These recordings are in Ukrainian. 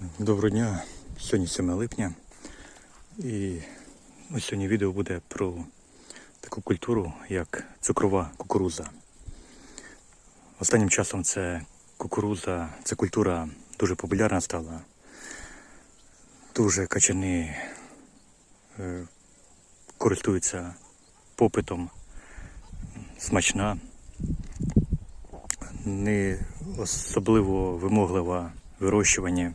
Доброго дня. Сьогодні 7 липня. І ну, сьогодні відео буде про таку культуру, як цукрова кукуруза. Останнім часом це кукуруза, ця культура дуже популярна стала. Дуже качани е, користуються попитом, смачна, не особливо вимоглива в вирощуванні.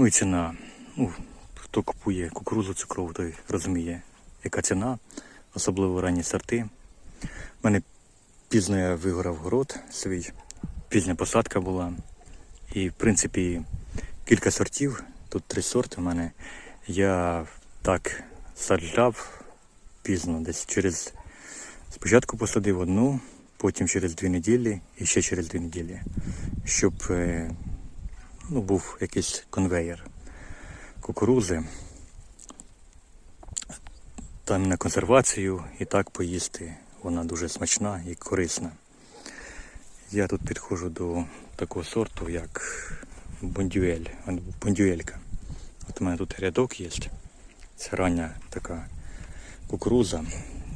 Ну і ціна. Ну, хто купує кукурузу цукрову, той розуміє, яка ціна, особливо ранні сорти. У мене пізно я вигорав город свій, пізня посадка була. І, в принципі, кілька сортів, тут три сорти в мене. Я так саджав пізно, десь через спочатку посадив одну, потім через дві неділі і ще через дві неділі, щоб е, ну, був якийсь конвейер кукурузи. Там на консервацію і так поїсти. Вона дуже смачна і корисна. Я тут підходжу до такого сорту, як бондюель, бондюелька. От у мене тут рядок є. Це рання така кукуруза.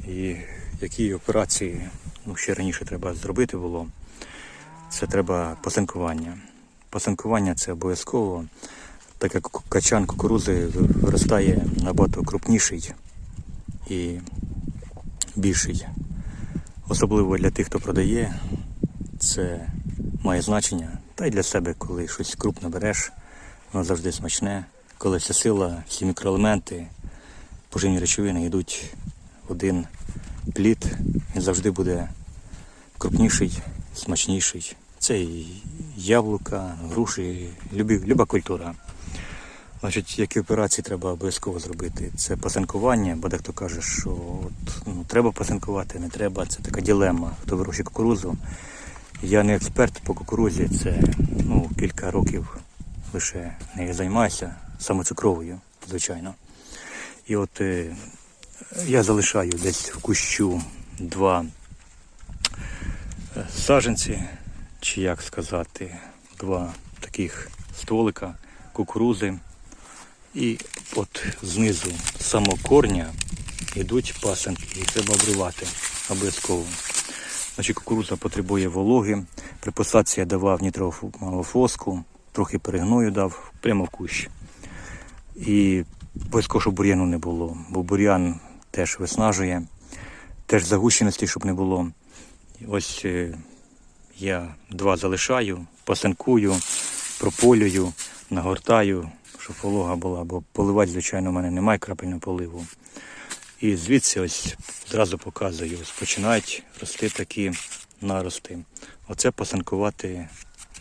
І які операції ну, ще раніше треба зробити було, це треба посинкування. Посинкування це обов'язково, так як качан кукурузи виростає набагато крупніший і більший. Особливо для тих, хто продає, це має значення. Та й для себе, коли щось крупно береш, воно завжди смачне. Коли вся сила, всі мікроелементи, поживні речовини йдуть в один плід, він завжди буде крупніший, смачніший. Це і яблука, груші, любі, люба культура. Значить, які операції треба обов'язково зробити? Це пасинкування, бо дехто каже, що от, ну, треба пасинкувати, не треба. Це така ділема, хто вирощує кукурузу. Я не експерт по кукурузі, це ну, кілька років лише нею займаюся, саме цукровою, звичайно. І от е, я залишаю десь в кущу два е, саженці, чи як сказати, два таких стволика кукурузи. І от знизу з самого корня йдуть пасенки, і треба обривати обов'язково. Значить, кукуруза потребує вологи. При посадці я давав нітрового фоску, трохи перегною дав прямо в кущ. І обов'язково, щоб бур'яну не було, бо бур'ян теж виснажує, теж загущеності, щоб не було. Ось е, я два залишаю, пасинкую, прополюю, нагортаю, щоб волога була, бо поливати, звичайно, у мене немає крапельного поливу. І звідси ось зразу показую, ось починають рости такі нарости. Оце пасинкувати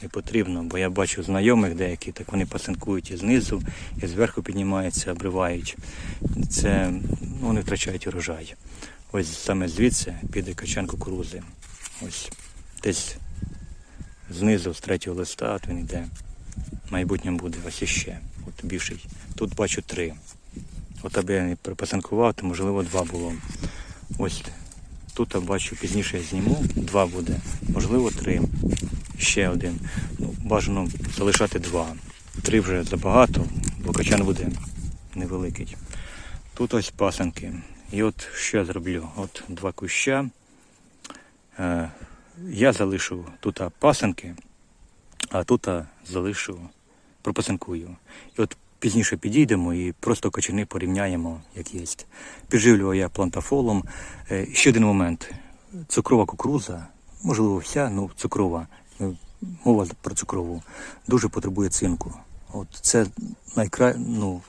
не потрібно, бо я бачу знайомих деякі, так вони пасинкують і знизу, і зверху піднімаються, обривають. Це ну, вони втрачають урожай. Ось саме звідси піде качан кукурузи. Ось десь знизу, з третього листа, от він йде. В майбутньому буде ось іще. От більший. Тут бачу три. От аби я не припасанкував, то можливо два було. Ось тут я бачу пізніше я зніму, два буде, можливо, три. Ще один. Ну, бажано залишати два. Три вже забагато, бо качан буде невеликий. Тут ось пасанки. І от що я зроблю? От два куща. Е, я залишу тут пасанки, а тут залишу, пропасинкую. І от пізніше підійдемо і просто качани порівняємо, як є. Підживлював я плантафолом. Е, Ще один момент. Цукрова кукуруза, можливо, вся, ну цукрова, ну, мова про цукрову, дуже потребує цинку. От це найкра... ну,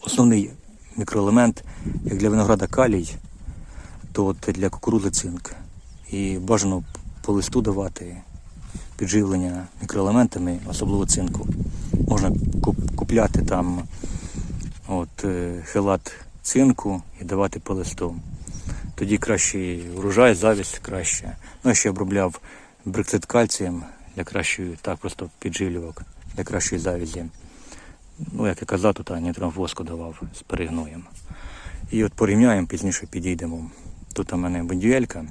основний мікроелемент, як для винограда калій, то от для кукурузи цинк. І бажано по листу давати підживлення мікроелементами, особливо цинку. Можна купляти там от, е, хелат цинку і давати по листу. Тоді кращий урожай, завість краще. Ну, я ще обробляв брикцит кальцієм для кращої, так просто підживлював, для кращої завізі. Ну, як я казав, тут нітромвоску давав з перегноєм. І от порівняємо, пізніше підійдемо. Тут у мене бондюелька.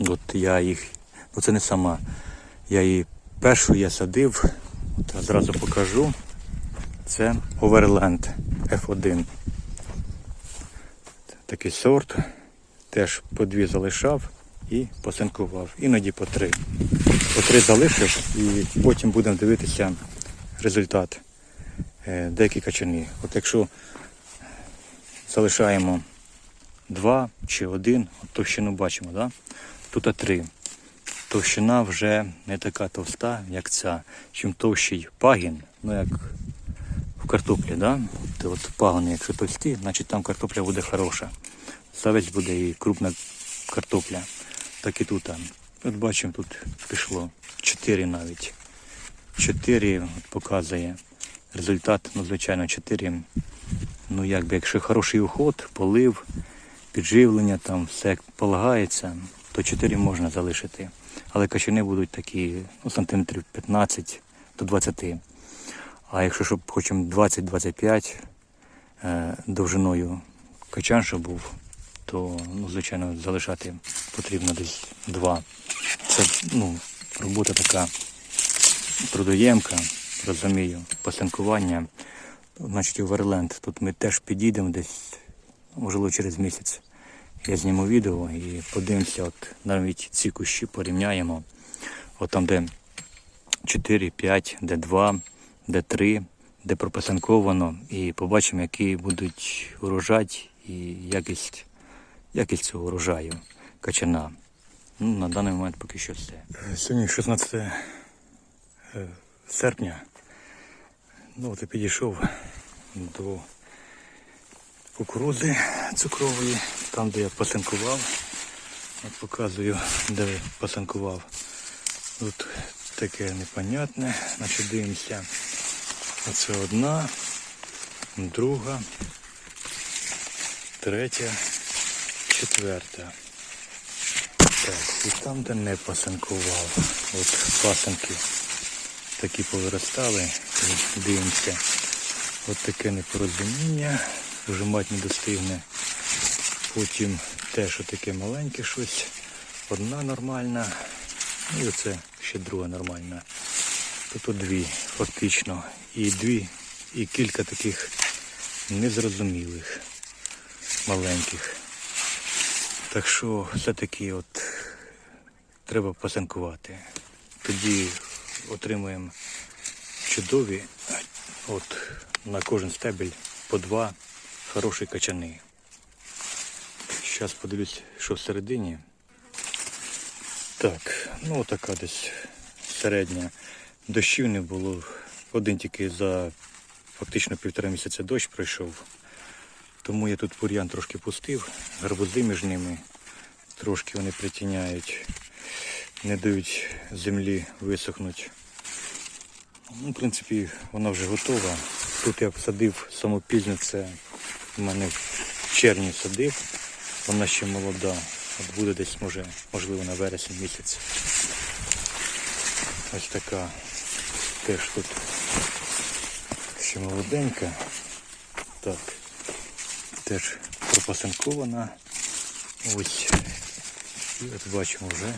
От я їх, ну це не сама. Я її першу я садив, от я зразу покажу. Це Overland F1. Такий сорт. Теж по дві залишав і посинкував. Іноді по три. По три залишив і потім будемо дивитися результат. Е, Деякі качани. От якщо залишаємо два чи один, от товщину бачимо, да? Тут три. Товщина вже не така товста, як ця. Чим товщий пагін, ну як в картоплі, да? то от пагони, якщо товсті, значить там картопля буде хороша. Савець буде і крупна картопля. Так і тут. От бачимо, тут пішло 4 навіть. 4 от показує результат, ну звичайно 4. Ну якби якщо хороший уход, полив, підживлення, там все як полагається, то 4 можна залишити. Але качани будуть такі ну, сантиметрів 15 до 20. А якщо щоб хочемо 20-25 е, довжиною качан, щоб був, то ну, звичайно залишати потрібно десь 2. Це ну, робота така трудоємка, розумію, посинкування. Значить, Оверленд. Тут ми теж підійдемо десь, можливо, через місяць. Я зніму відео і подивимося, от навіть ці кущі порівняємо. От там, де 4, 5, де 2, де 3, де пропасанковано, і побачимо, які будуть урожай і якість, якість цього урожаю качана. Ну, на даний момент поки що все. Сьогодні 16 е, серпня. Ну, от підійшов до кукурузи цукрової, там, де я пасинкував. От показую, де пасинкував. Тут таке непонятне. Значить дивимося. Оце одна, друга, третя, четверта. Так, і там, де не пасинкував. От пасинки такі повиростали. Дивимося. От таке непорозуміння. Вже мать не достигне. Потім теж отаке маленьке щось. Одна нормальна. Ну, І оце ще друга нормальна. Тобто дві, фактично. І дві, і кілька таких незрозумілих маленьких. Так що все-таки от треба посинкувати. Тоді отримуємо чудові, от на кожен стебель по два хороші качани. Зараз подивлюсь, що всередині. Так, ну така десь середня. Дощів не було. Один тільки за фактично півтора місяця дощ пройшов. Тому я тут бур'ян трошки пустив, гарбузи між ними трошки вони притіняють, не дають землі висохнути. Ну, в принципі, вона вже готова. Тут я посадив самопільно, це в мене в червні садив, вона ще молода. От буде десь, може, можливо, на вересень місяць. Ось така теж тут ще молоденька. Так, теж пропасинкована. Ось. І от бачимо вже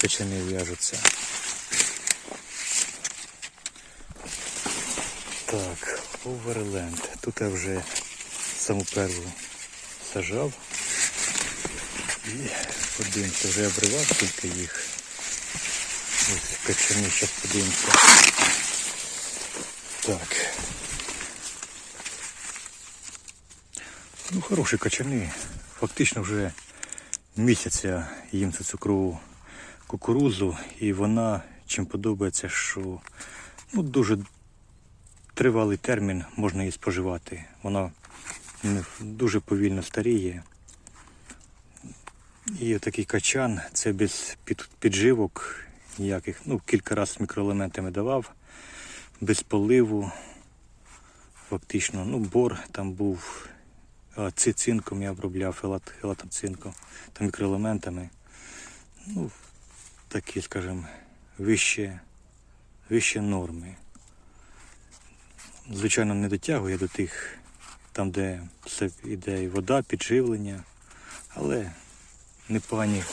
качани в'яжуться. Так, Оверленд. Тут я вже саму перву сажав. І подивимося, вже обривав тільки їх. Ось качани, зараз подивимося. Так. Ну, хороші качани. Фактично вже місяця їм цю цукрову кукурузу, і вона чим подобається, що ну, дуже тривалий термін можна її споживати. Вона дуже повільно старіє. І такий качан, це без підживок ніяких. Ну, кілька разів мікроелементами давав, без поливу. Фактично, ну, бор там був, а, ци- цинком я обробляв, фелат, фелатом цинком, та мікроелементами. Ну, такі, скажімо, вище, вище норми. Звичайно, не дотягує до тих, там, де все йде і вода, підживлення, але непогані,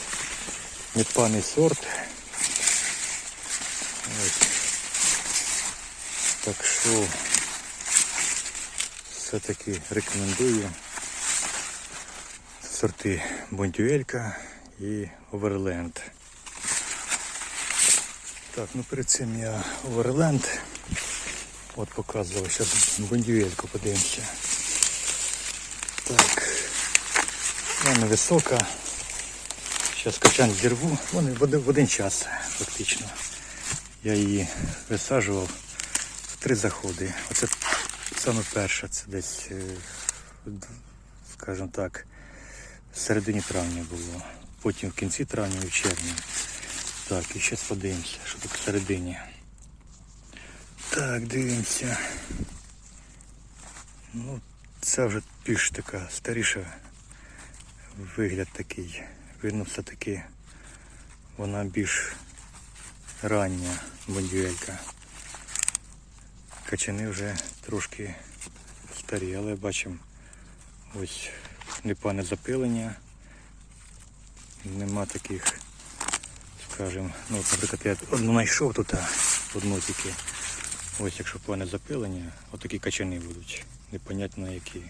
непоганий сорт. Ось. Так що все-таки рекомендую сорти Бондюелька і Оверленд. Так, ну перед цим я Оверленд от показував, зараз Бондюельку подивимося. Так, вона висока. Зараз качан зірву, вони в один, в час фактично. Я її висаджував в три заходи. Оце саме перша, це десь, е, скажімо так, в середині травня було. Потім в кінці травня і в червні. Так, і зараз подивимося, що тут всередині. Так, дивимося. Ну, це вже більш така старіша вигляд такий. Видно, все-таки вона більш рання бондюелька. Качани вже трошки старі, але бачимо ось непане запилення. Нема таких, скажімо, ну, наприклад, я одну знайшов тут, одну тільки. Ось якщо пане запилення, отакі качани будуть. Непонятно які.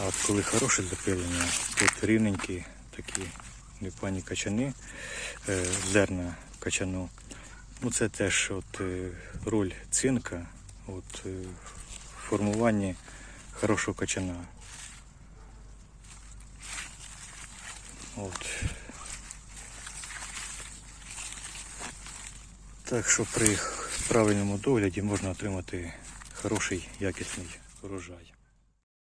А от коли хороше запилення, тут рівненькі такі непогані качани, е, зерна качану. Ну це теж от, е, роль цинка от, е, в формуванні хорошого качана. От. Так що при правильному догляді можна отримати хороший якісний урожай.